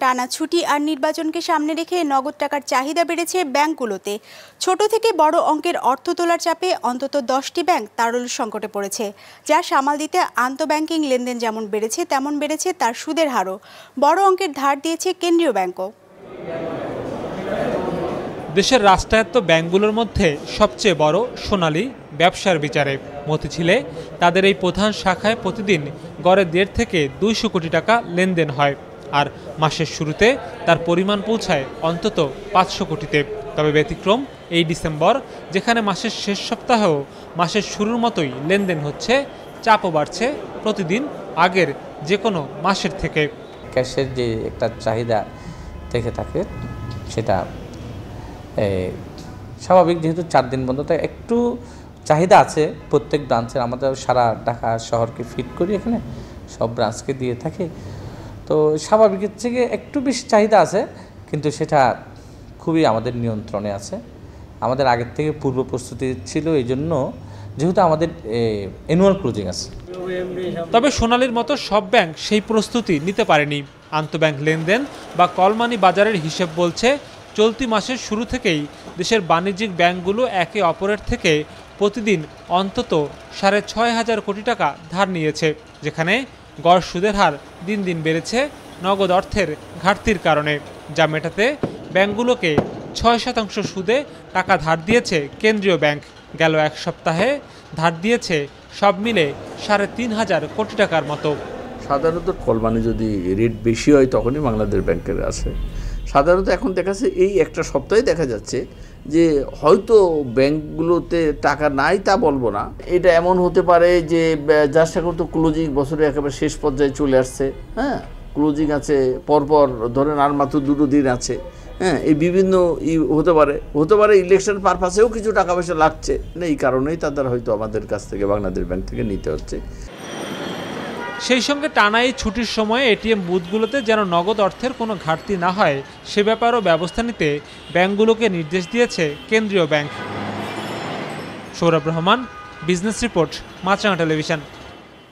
টানা ছুটি আর নির্বাচনকে সামনে রেখে নগদ টাকার চাহিদা বেড়েছে ব্যাংকগুলোতে। ছোট থেকে বড় অঙ্কের অর্থ তোলার চাপে অন্তত দশটি ব্যাংক তারল সংকটে পড়েছে, যা সামাল দিতে আন্তঃব্যাংকিং লেনদেন যেমন বেড়েছে, তেমন বেড়েছে তার সুদের হারও। বড় অঙ্কের ধার দিয়েছে কেন্দ্রীয় ব্যাংকও। দেশের রাষ্ট্রায়ত্ত ব্যাংকগুলোর মধ্যে সবচেয়ে বড় সোনালী ব্যবসার বিচারে মতিঝিলে তাদের এই প্রধান শাখায় প্রতিদিন গড়ে দেড় থেকে দুইশো কোটি টাকা লেনদেন হয়। আর মাসের শুরুতে তার পরিমাণ পৌঁছায় অন্তত পাঁচশো কোটিতে। তবে ব্যতিক্রম এই ডিসেম্বর, যেখানে মাসের শেষ সপ্তাহেও মাসের শুরুর মতোই লেনদেন হচ্ছে, চাপও বাড়ছে প্রতিদিন আগের যে কোনো মাসের থেকে। ক্যাশের যে একটা চাহিদা থেকে থাকে, সেটা স্বাভাবিক যেহেতু চার দিন বন্ধ, তাই একটু চাহিদা আছে প্রত্যেক ব্রাঞ্চের আমাদের সারা ঢাকা শহরকে ফিট করি এখানে, সব ব্রাঞ্চকে দিয়ে থাকি। তো স্বাভাবিকের থেকে একটু বেশি চাহিদা আছে, কিন্তু সেটা খুবই আমাদের নিয়ন্ত্রণে আছে। আমাদের আগের থেকে পূর্ব প্রস্তুতি ছিল এই জন্য যেহেতু আমাদের অ্যানুয়াল ক্লোজিং আছে। তবে সোনালির মতো সব ব্যাংক সেই প্রস্তুতি নিতে পারেনি। আন্তঃব্যাংক লেনদেন বা কলমানি বাজারের হিসেব বলছে, চলতি মাসের শুরু থেকেই দেশের বাণিজ্যিক ব্যাংকগুলো একে অপরের থেকে প্রতিদিন অন্তত সাড়ে ছয় হাজার কোটি টাকা ধার নিয়েছে, যেখানে গড় সুদের হার দিন দিন বেড়েছে নগদ অর্থের ঘাটতির কারণে, যা মেটাতে ব্যাংকগুলোকে ছয় শতাংশ সুদে টাকা ধার দিয়েছে কেন্দ্রীয় ব্যাংক। গেল এক সপ্তাহে ধার দিয়েছে সব মিলে সাড়ে তিন হাজার কোটি টাকার মতো। সাধারণত কলমানে যদি রেট বেশি হয়, তখনই বাংলাদেশ ব্যাংকের আছে। সাধারণত এখন দেখা যাচ্ছে এই একটা সপ্তাহে দেখা যাচ্ছে যে হয়তো ব্যাংকগুলোতে টাকা নাই তা বলব না। এটা এমন হতে পারে যে যার সাথে তো ক্লোজিং বছরে একেবারে শেষ পর্যায়ে চলে আসছে। হ্যাঁ ক্লোজিং আছে, পরপর ধরেন আর মাত্র দুটো দিন আছে। হ্যাঁ এই বিভিন্ন ই হতে পারে। হতে পারে ইলেকশন পারপাসেও কিছু টাকা পয়সা লাগছে। এই কারণেই তাদের হয়তো আমাদের কাছ থেকে বাংলাদেশ ব্যাংক থেকে নিতে হচ্ছে। সেই সঙ্গে টানা এই ছুটির সময়ে এটিএম বুথগুলোতে যেন নগদ অর্থের কোনো ঘাটতি না হয়, সে ব্যাপারও ব্যবস্থা নিতে ব্যাংকগুলোকে নির্দেশ দিয়েছে কেন্দ্রীয় bank. Sourav Rahman, business report, Maachranga television.